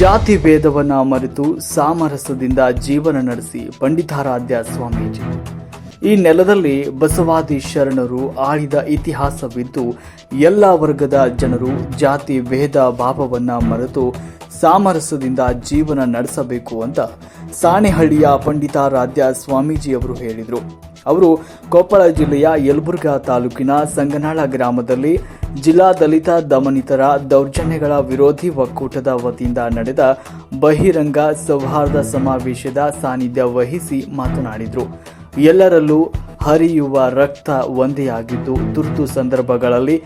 ಜಾತಿ ಭೇದವನ್ನು ಮರೆತು ಸಾಮರಸ್ಯದಿಂದ ಜೀವನ ನಡೆಸಿ ಪಂಡಿತಾರಾಧ್ಯ ಸ್ವಾಮೀಜಿ. ಈ ನೆಲದಲ್ಲಿ ಬಸವಾದಿ ಶರಣರು ಆಳಿದ ಇತಿಹಾಸವಿದ್ದು, ಎಲ್ಲ ವರ್ಗದ ಜನರು ಜಾತಿ ಭೇದ ಭಾವವನ್ನು ಮರೆತು ಸಾಮರಸ್ಯದಿಂದ ಜೀವನ ನಡೆಸಬೇಕು ಅಂತ ಸಾಣೆಹಳ್ಳಿಯ ಪಂಡಿತಾರಾಧ್ಯ ಸ್ವಾಮೀಜಿಯವರು ಹೇಳಿದರು. ಅವರು ಕೊಪ್ಪಳ ಜಿಲ್ಲೆಯ ಯಲಬುರ್ಗಾ ತಾಲೂಕಿನ ಸಂಗನಾಳ ಗ್ರಾಮದಲ್ಲಿ ಜಿಲ್ಲಾ ದಲಿತ ದಮನಿತರ ದೌರ್ಜನ್ಯಗಳ ವಿರೋಧಿ ಒಕ್ಕೂಟದ ವತಿಯಿಂದ ನಡೆದ ಬಹಿರಂಗ ಸೌಹಾರ್ದ ಸಮಾವೇಶದ ಸಾನ್ನಿಧ್ಯ ವಹಿಸಿ ಮಾತನಾಡಿದರು. ಎಲ್ಲರಲ್ಲೂ ಹರಿಯುವ ರಕ್ತ ಒಂದೇ ಆಗಿದ್ದು ತುರ್ತು ಸಂದರ್ಭಗಳಲ್ಲಿ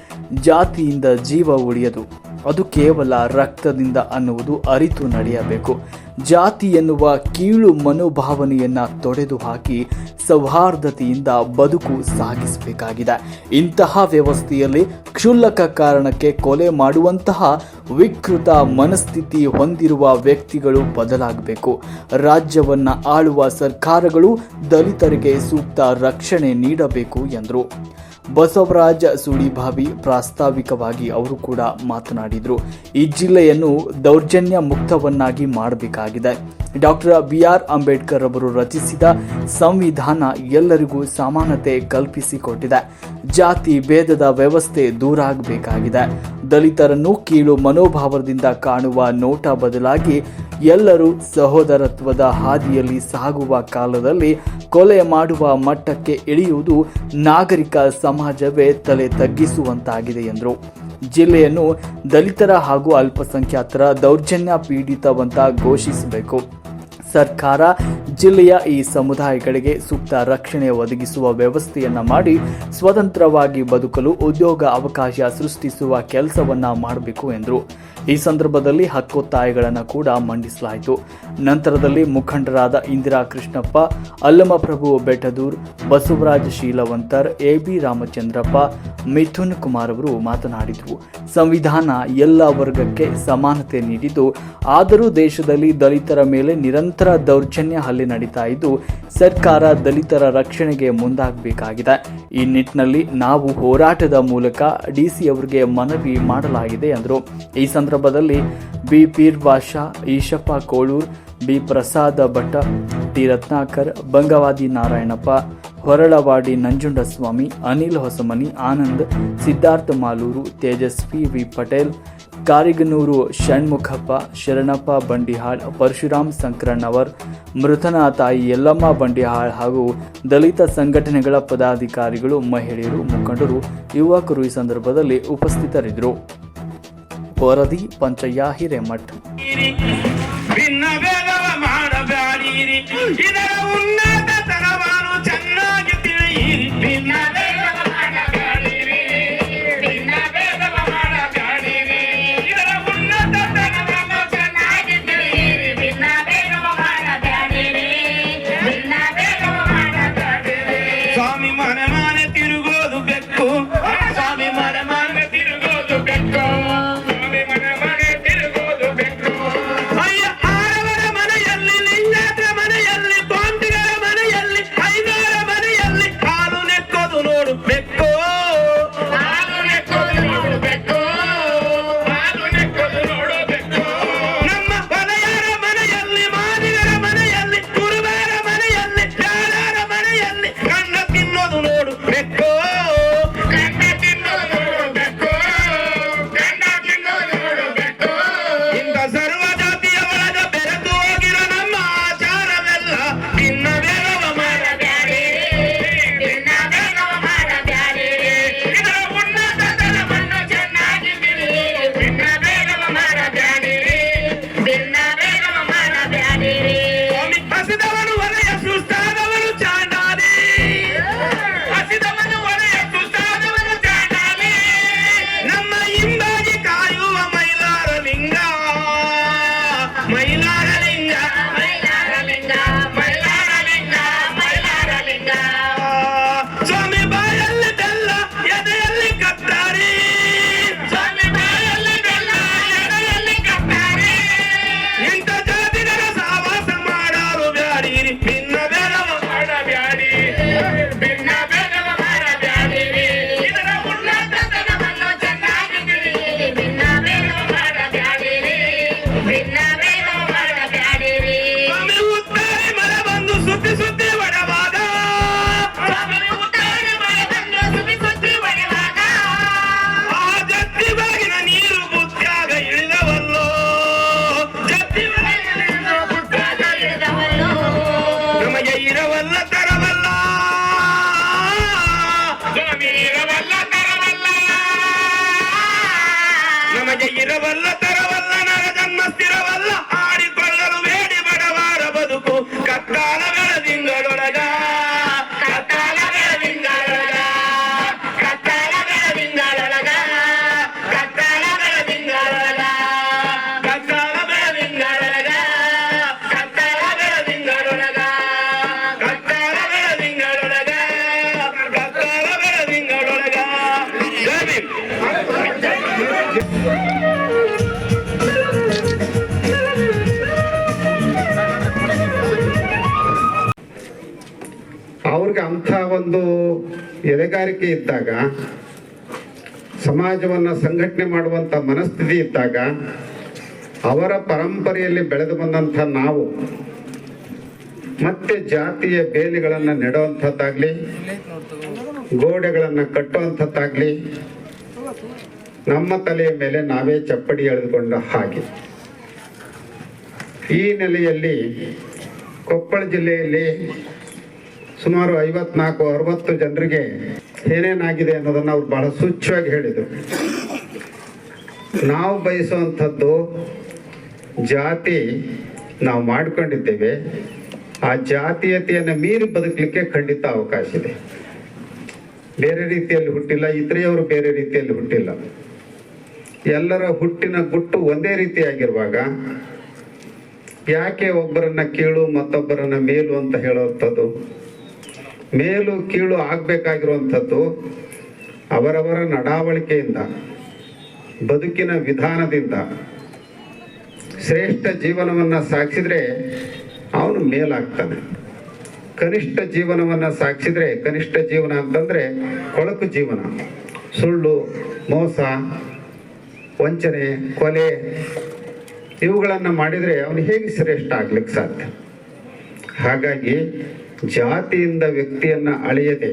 ಜಾತಿಯಿಂದ ಜೀವ ಉಳಿಯದು. ಅದು ಕೇವಲ ರಕ್ತದಿಂದ ಅನ್ನುವುದು ಅರಿತು ನಡೆಯಬೇಕು. ಜಾತಿ ಎನ್ನುವ ಕೀಳು ಮನೋಭಾವನೆಯನ್ನ ತೊಡೆದು ಹಾಕಿ ಸೌಹಾರ್ದತೆಯಿಂದ ಬದುಕು ಸಾಗಿಸಬೇಕಾಗಿದೆ. ಇಂತಹ ವ್ಯವಸ್ಥೆಯಲ್ಲಿ ಕ್ಷುಲ್ಲಕ ಕಾರಣಕ್ಕೆ ಕೊಲೆ ಮಾಡುವಂತಹ ವಿಕೃತ ಮನಸ್ಥಿತಿ ಹೊಂದಿರುವ ವ್ಯಕ್ತಿಗಳು ಬದಲಾಗಬೇಕು. ರಾಜ್ಯವನ್ನ ಆಳುವ ಸರ್ಕಾರಗಳು ದಲಿತರಿಗೆ ಸೂಕ್ತ ರಕ್ಷಣೆ ನೀಡಬೇಕು ಎಂದರು. ಬಸವರಾಜ ಸುಳಿಭಾವಿ ಪ್ರಾಸ್ತಾವಿಕವಾಗಿ ಅವರು ಕೂಡ ಮಾತನಾಡಿದರು. ಈ ಜಿಲ್ಲೆಯನ್ನು ದೌರ್ಜನ್ಯ ಮುಕ್ತವನ್ನಾಗಿ ಮಾಡಬೇಕಾಗಿದೆ. ಡಾಕ್ಟರ್ ಬಿ ಆರ್ ಅಂಬೇಡ್ಕರ್ ಅವರು ರಚಿಸಿದ ಸಂವಿಧಾನ ಎಲ್ಲರಿಗೂ ಸಮಾನತೆ ಕಲ್ಪಿಸಿಕೊಟ್ಟಿದೆ. ಜಾತಿ, ಭೇದದ ವ್ಯವಸ್ಥೆ ದೂರ ಆಗಬೇಕಾಗಿದೆ ದಲಿತರನ್ನು ಕೀಳು ಮನೋಭಾವದಿಂದ ಕಾಣುವ ನೋಟ ಬದಲಾಗಿ ಎಲ್ಲರೂ ಸಹೋದರತ್ವದ ಹಾದಿಯಲ್ಲಿ ಸಾಗುವ ಕಾಲದಲ್ಲಿ ಕೊಲೆ ಮಾಡುವ ಮಟ್ಟಕ್ಕೆ ಇಳಿಯುವುದು ನಾಗರಿಕ ಸಮಾಜವೇ ತಲೆ ತಗ್ಗಿಸುವಂತಾಗಿದೆ ಎಂದರು. ಜಿಲ್ಲೆಯನ್ನು ದಲಿತರ ಹಾಗೂ ಅಲ್ಪಸಂಖ್ಯಾತರ ದೌರ್ಜನ್ಯ ಪೀಡಿತವಂತ ಘೋಷಿಸಬೇಕು. ಸರ್ಕಾರ ಜಿಲ್ಲೆಯ ಈ ಸಮುದಾಯಗಳಿಗೆ ಸೂಕ್ತ ರಕ್ಷಣೆ ಒದಗಿಸುವ ವ್ಯವಸ್ಥೆಯನ್ನ ಮಾಡಿ ಸ್ವತಂತ್ರವಾಗಿ ಬದುಕಲು ಉದ್ಯೋಗ ಅವಕಾಶ ಸೃಷ್ಟಿಸುವ ಕೆಲಸವನ್ನ ಮಾಡಬೇಕು ಎಂದರು. ಈ ಸಂದರ್ಭದಲ್ಲಿ ಹಕ್ಕೊತ್ತಾಯಗಳನ್ನು ಕೂಡ ಮಂಡಿಸಲಾಯಿತು. ನಂತರದಲ್ಲಿ ಮುಖಂಡರಾದ ಇಂದಿರಾ ಕೃಷ್ಣಪ್ಪ ಅಲ್ಲಮಪ್ರಭು ಬೆಟದೂರ್ ಬಸವರಾಜ ಶೀಲವಂತರ್ ಎ ಬಿ ರಾಮಚಂದ್ರಪ್ಪ, ಮಿಥುನ್ ಕುಮಾರ್ ಅವರು ಮಾತನಾಡಿದರು. ಸಂವಿಧಾನ ಎಲ್ಲ ವರ್ಗಕ್ಕೆ ಸಮಾನತೆ ನೀಡಿದ್ದು, ಆದರೂ ದೇಶದಲ್ಲಿ ದಲಿತರ ಮೇಲೆ ನಿರಂತರ ದೌರ್ಜನ್ಯ ಹಲ್ಲೆ ನಡೀತಾ ಇದ್ದು, ಸರ್ಕಾರ ದಲಿತರ ರಕ್ಷಣೆಗೆ ಮುಂದಾಗಬೇಕಾಗಿದೆ. ಈ ನಿಟ್ಟಿನಲ್ಲಿ ನಾವು ಹೋರಾಟದ ಮೂಲಕ ಡಿಸಿ ಅವರಿಗೆ ಮನವಿ ಮಾಡಲಾಗಿದೆ ಎಂದರು. ಈ ಸಂದರ್ಭದಲ್ಲಿ B Peer Basha, Eshappa Kolur, B Prasada Bhatta, T Ratnakar, Bangavadi Narayanappa, Horalavadi Nanjundaswamy, Anil Hosamani, Anand, Siddhartha Maluru, Tejaswi V Patel, Kariganuru Shanmukhappa, Sharanappa Bandihal, Parashuram Sankrannavar ಮೃತನ ತಾಯಿ ಯಲ್ಲಮ್ಮ ಬಂಡಿಹಾಳ್ ಹಾಗೂ ದಲಿತ ಸಂಘಟನೆಗಳ ಪದಾಧಿಕಾರಿಗಳು, ಮಹಿಳೆಯರು, ಮುಖಂಡರು, ಯುವಕರು ಈ ಸಂದರ್ಭದಲ್ಲಿ ಉಪಸ್ಥಿತರಿದ್ದರು. ವರದಿ ಪಂಚಯ್ಯ ಹಿರೇಮಠ್. ಮಾಡಬೇಡಿ ಇದರ ಉನ್ನತ ತರವಾನು ಚೆನ್ನಾಗಿ ತಿಳಿಯಿರಿ. வல்ல ಒಂದು ಎದೆಗಾರಿಕೆ ಇದ್ದಾಗ, ಸಮಾಜವನ್ನು ಸಂಘಟನೆ ಮಾಡುವಂಥ ಮನಸ್ಥಿತಿ ಇದ್ದಾಗ, ಅವರ ಪರಂಪರೆಯಲ್ಲಿ ಬೆಳೆದು ಬಂದಂಥ ನಾವು, ಮತ್ತೆ ಜಾತಿಯ ಬೇಲಿಗಳನ್ನು ನೆಡುವಂಥದ್ದಾಗಲಿ, ಗೋಡೆಗಳನ್ನು ಕಟ್ಟುವಂಥದ್ದಾಗಲಿ, ನಮ್ಮ ತಲೆಯ ಮೇಲೆ ನಾವೇ ಚಪ್ಪಡಿ ಎಳೆದುಕೊಂಡ ಹಾಗೆ. ಈ ನೆಲೆಯಲ್ಲಿ ಕೊಪ್ಪಳ ಜಿಲ್ಲೆಯಲ್ಲಿ ಸುಮಾರು ಐವತ್ನಾಲ್ಕು, ಅರವತ್ತು ಜನರಿಗೆ ಏನೇನಾಗಿದೆ ಅನ್ನೋದನ್ನು ಅವ್ರು ಬಹಳ ಸೂಚ್ಯವಾಗಿ ಹೇಳಿದರು. ನಾವು ಬಯಸುವಂಥದ್ದು ಜಾತಿ ನಾವು ಮಾಡಿಕೊಂಡಿದ್ದೇವೆ. ಆ ಜಾತೀಯತೆಯನ್ನು ಮೀರಿ ಬದುಕಲಿಕ್ಕೆ ಖಂಡಿತ ಅವಕಾಶ ಇದೆ. ಬೇರೆ ರೀತಿಯಲ್ಲಿ ಹುಟ್ಟಿಲ್ಲ ಇತರೆಯವರು ಬೇರೆ ರೀತಿಯಲ್ಲಿ ಹುಟ್ಟಿಲ್ಲ. ಎಲ್ಲರ ಹುಟ್ಟಿನ ಗುಟ್ಟು ಒಂದೇ ರೀತಿಯಾಗಿರುವಾಗ ಯಾಕೆ ಒಬ್ಬರನ್ನ ಕೀಳು, ಮತ್ತೊಬ್ಬರನ್ನ ಮೇಲು ಅಂತ ಹೇಳುವಂಥದ್ದು ಮೇಲು ಕೀಳು ಆಗಬೇಕಾಗಿರುವಂಥದ್ದು ಅವರವರ ನಡಾವಳಿಕೆಯಿಂದ, ಬದುಕಿನ ವಿಧಾನದಿಂದ. ಶ್ರೇಷ್ಠ ಜೀವನವನ್ನು ಸಾಗಿಸಿದರೆ ಅವನು ಮೇಲಾಗ್ತಾನೆ. ಕನಿಷ್ಠ ಜೀವನವನ್ನು ಸಾಗಿಸಿದರೆ, ಕನಿಷ್ಠ ಜೀವನ ಅಂತಂದರೆ ಕೊಳಕು ಜೀವನ. ಸುಳ್ಳು, ಮೋಸ, ವಂಚನೆ, ಕೊಲೆ, ಇವುಗಳನ್ನು ಮಾಡಿದರೆ ಅವನು ಹೇಗೆ ಶ್ರೇಷ್ಠ ಆಗ್ಲಿಕ್ಕೆ ಸಾಧ್ಯ? ಹಾಗಾಗಿ ಜಾತಿಯಿಂದ ವ್ಯಕ್ತಿಯನ್ನ ಅಳೆಯದೆ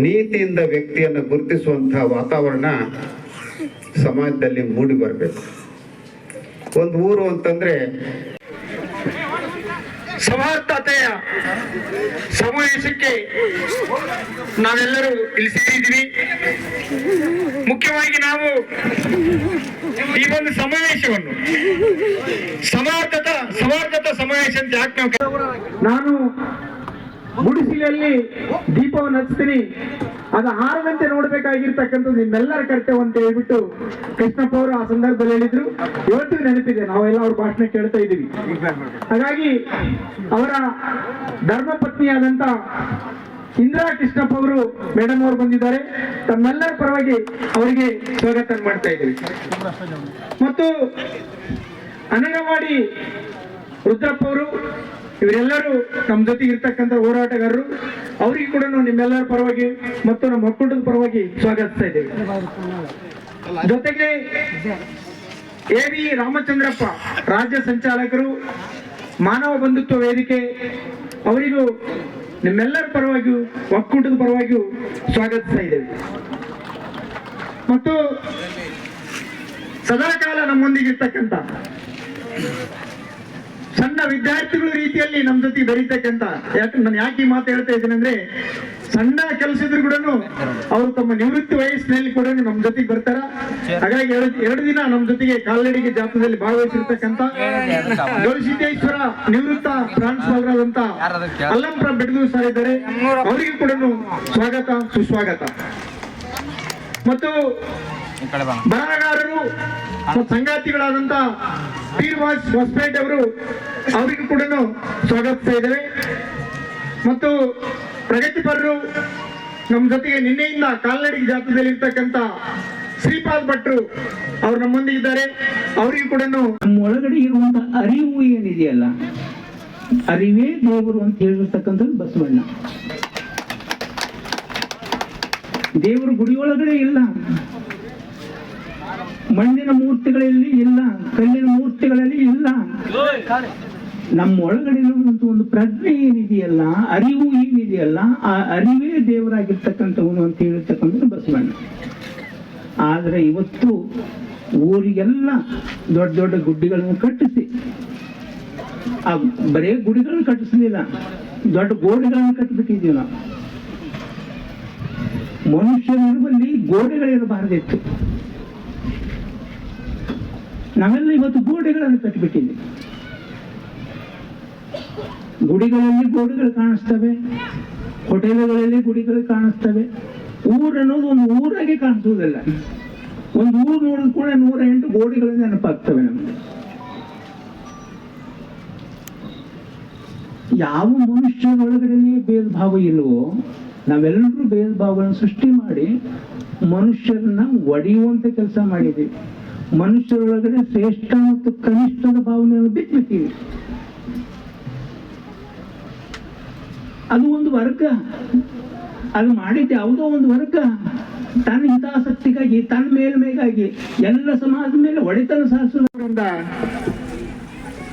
ನೀತಿಯಿಂದ ವ್ಯಕ್ತಿಯನ್ನು ಗುರುತಿಸುವಂತಹ ವಾತಾವರಣ ಸಮಾಜದಲ್ಲಿ ಮೂಡಿ ಬರಬೇಕು. ಒಂದು ಊರು ಅಂತಂದ್ರೆ ಸಮರ್ಥತೆಯ ಸಮಾವೇಶಕ್ಕೆ ನಾವೆಲ್ಲರೂ ಇಲ್ಲಿ ಸೇರಿದ್ವಿ ಮುಖ್ಯವಾಗಿ ನಾವು ಈ ಒಂದು ಸಮಾವೇಶವನ್ನು ಸಮಾರ್ಥತ ಸಮಾರ್ಥತ ಸಮಾವೇಶ ಅಂತ ಯಾಕೆ ನಾನು ಗುಡಿಸಿಲಲ್ಲಿ ದೀಪವನ್ನು ಹಚ್ತೀನಿ. ಅದು ಹಾರದಂತೆ ನೋಡ್ಬೇಕಾಗಿರ್ತಕ್ಕಂಥದ್ದು ನಿಮ್ಮೆಲ್ಲರ ಕರ್ತವ್ಯ ಅಂತ ಹೇಳ್ಬಿಟ್ಟು ಕೃಷ್ಣಪ್ಪ ಅವರು ಆ ಸಂದರ್ಭದಲ್ಲಿ ಹೇಳಿದ್ರು. ಇವತ್ತಿಗೂ ನೆನಪಿದೆ, ನಾವೆಲ್ಲ ಅವ್ರ ಭಾಷಣ ಕೇಳ್ತಾ ಇದ್ದೀವಿ. ಹಾಗಾಗಿ ಅವರ ಧರ್ಮಪತ್ನಿಯಾದಂತ ಇಂದಿರಾ ಕೃಷ್ಣಪ್ಪ ಅವರು ಮೇಡಮ್ ಅವರು ಬಂದಿದ್ದಾರೆ. ತಮ್ಮೆಲ್ಲರ ಪರವಾಗಿ ಅವರಿಗೆ ಸ್ವಾಗತ ಮಾಡ್ತಾ ಇದ್ದೀವಿ. ಮತ್ತು ಅಂಗನವಾಡಿ ರುದ್ರಪ್ಪ ಅವರು ಇವರೆಲ್ಲರೂ ನಮ್ಮ ಜೊತೆಗೆ ಇರ್ತಕ್ಕಂಥ ಹೋರಾಟಗಾರರು, ಅವರಿಗೆ ಕೂಡ ನಾವು ನಿಮ್ಮೆಲ್ಲರ ಪರವಾಗಿ ಮತ್ತು ನಮ್ಮ ಒಕ್ಕೂಟದ ಪರವಾಗಿ ಸ್ವಾಗತಿಸ್ತಾ ಇದ್ದೇವೆ. ಜೊತೆಗೆ ಎ ವಿ ರಾಮಚಂದ್ರಪ್ಪ, ರಾಜ್ಯ ಸಂಚಾಲಕರು, ಮಾನವ ಬಂಧುತ್ವ ವೇದಿಕೆ, ಅವರಿಗೂ ನಿಮ್ಮೆಲ್ಲರ ಪರವಾಗಿಯೂ, ಒಕ್ಕೂಟದ ಪರವಾಗಿಯೂ ಸ್ವಾಗತಿಸ್ತಾ ಇದ್ದೇವೆ. ಮತ್ತು ಸದಾಕಾಲ ನಮ್ಮೊಂದಿಗೆ ಇರ್ತಕ್ಕಂಥ ಸಣ್ಣ ವಿದ್ಯಾರ್ಥಿಗಳ ರೀತಿಯಲ್ಲಿ ನಮ್ಮ ಜೊತೆ ಬೆರೀತಕ್ಕಂತ ಯಾಕೆ ನಾನು ಯಾಕೆ ಈ ಮಾತು ಹೇಳ್ತಾ ಇದ್ದೀನಿ ಅಂದ್ರೆ ಸಣ್ಣ ಕೆಲಸದ್ರು ಕೂಡ ಅವರು ತಮ್ಮ ನಿವೃತ್ತಿ ವಯಸ್ಸಿನಲ್ಲಿ ಕೂಡ ನಮ್ಮ ಜೊತೆಗೆ ಬರ್ತಾರ. ಹಾಗಾಗಿ ಎರಡು ದಿನ ನಮ್ಮ ಜೊತೆಗೆ ಕಾಲ್ನಡಿಗೆ ಜಾತ್ರದಲ್ಲಿ ಭಾಗವಹಿಸಿರ್ತಕ್ಕಂತ ಗವಿಸಿದ್ದೇಶ್ವರ ನಿವೃತ್ತ ಪ್ರಾಂಶುಪಾಲರಾದಂತ ಅಲ್ಲಂಪುರ ಬೆಡಗೂರು ಸರ್ ಇದ್ದಾರೆ. ಅವರಿಗೂ ಕೂಡ ಸ್ವಾಗತ ಸುಸ್ವಾಗತ. ಮತ್ತು ಬರಹಗಾರರು ಸಂಗಾತಿಗಳಾದಂತ ಪೀರ್ವಾಸ್ ಹೊಸಪೇಟೆ ಅವರು ಅವರಿಗೂ ಕೂಡ ಸ್ವಾಗತಿಸ್ತಾ ಇದ್ದೇವೆ ಮತ್ತು ಪ್ರಗತಿಪರರು ನಮ್ಮ ಜೊತೆಗೆ ನಿನ್ನೆಯಿಂದ ಕಾಲ್ನಡಿಗೆ ಜಾತದಲ್ಲಿ ಇರ್ತಕ್ಕಂಥ ಶ್ರೀಪಾದ್ ಭಟ್ರು ಅವ್ರು ನಮ್ಮೊಂದಿಗಿದ್ದಾರೆ ಅವರಿಗೂ ಕೂಡ ನಮ್ಮ ಒಳಗಡೆ ಇರುವಂತ ಅರಿವು ಏನಿದೆಯಲ್ಲ, ಅರಿವೇ ದೇವರು ಅಂತ ಹೇಳಿರ್ತಕ್ಕಂಥದ್ದು ಬಸವಣ್ಣ. ದೇವರು ಗುಡಿಯೊಳಗಡೆ ಇಲ್ಲ. ಮಣ್ಣಿನ ಮೂರ್ತಿಗಳಲ್ಲಿ ಇಲ್ಲ ಕಲ್ಲಿನ ಮೂರ್ತಿಗಳಲ್ಲಿ ಇಲ್ಲ. ನಮ್ಮ ಒಳಗಡೆ ಒಂದು ಪ್ರಜ್ಞೆ ಏನಿದೆಯಲ್ಲ ಅರಿವು ಏನಿದೆಯಲ್ಲ ಆ ಅರಿವೇ ದೇವರಾಗಿರ್ತಕ್ಕಂಥವನು ಅಂತ ಹೇಳಿರ್ತಕ್ಕಂಥದ್ದು ಬಸವಣ್ಣ. ಆದ್ರೆ ಇವತ್ತು ಊರಿಗೆಲ್ಲ ದೊಡ್ಡ ದೊಡ್ಡ ಗುಡ್ಡಿಗಳನ್ನು ಕಟ್ಟಿಸಿ ಆ ಬರೇ ಗುಡಿಗಳನ್ನು ಕಟ್ಟಿಸಲಿಲ್ಲ ದೊಡ್ಡ ಗೋಡೆಗಳನ್ನು ಕಟ್ಟಿಬಿಟ್ಟಿದ್ದೀವಿ ನಾವು. ಮನುಷ್ಯನಿರುವಲ್ಲಿ ಗೋಡೆಗಳಿರಬಾರ್ದಿತ್ತು ನಾವೆಲ್ಲ ಇವತ್ತು ಗೋಡೆಗಳನ್ನು ಕಟ್ಟಿಬಿಟ್ಟಿದ್ದೀವಿ ಗುಡಿಗಳಲ್ಲಿ ಗೋಡೆಗಳು ಕಾಣಿಸ್ತವೆ. ಹೋಟೆಲ್ಗಳಲ್ಲಿ ಗುಡಿಗಳು ಕಾಣಿಸ್ತವೆ. ಊರು ಅನ್ನೋದು ಒಂದು ಊರಾಗೆ ಕಾಣಿಸುವುದಿಲ್ಲ. ಒಂದು ಊರು ನೋಡಿದ ಕೂಡ ನೂರ ಎಂಟು ಗೋಡೆಗಳು ನೆನಪಾಗ್ತವೆ ನಮಗೆ. ಯಾವ ಮನುಷ್ಯರೊಳಗಡೆನೆ ಭೇದ ಭಾವ ಇಲ್ವೋ, ನಾವೆಲ್ಲರೂ ಭೇದ ಭಾವಗಳನ್ನು ಸೃಷ್ಟಿ ಮಾಡಿ ಮನುಷ್ಯರನ್ನ ಒಡೆಯುವಂತ ಕೆಲಸ ಮಾಡಿದ್ದೀವಿ. ಮನುಷ್ಯರೊಳಗಡೆ ಶ್ರೇಷ್ಠ ಮತ್ತು ಕನಿಷ್ಠದ ಭಾವನೆಯನ್ನು ಬಿಟ್ಟು ಅದು ಒಂದು ವರ್ಗ. ಅದು ಮಾಡಿದ ಯಾವುದೋ ಒಂದು ವರ್ಗ. ತನ್ನ ಹಿತಾಸಕ್ತಿಗಾಗಿ, ತನ್ನ ಮೇಲ್ಮೆಗಾಗಿ ಎಲ್ಲ ಸಮಾಜದ ಮೇಲೆ ಒಡೆತನ ಸಾಧಿಸೋದ್ರಿಂದ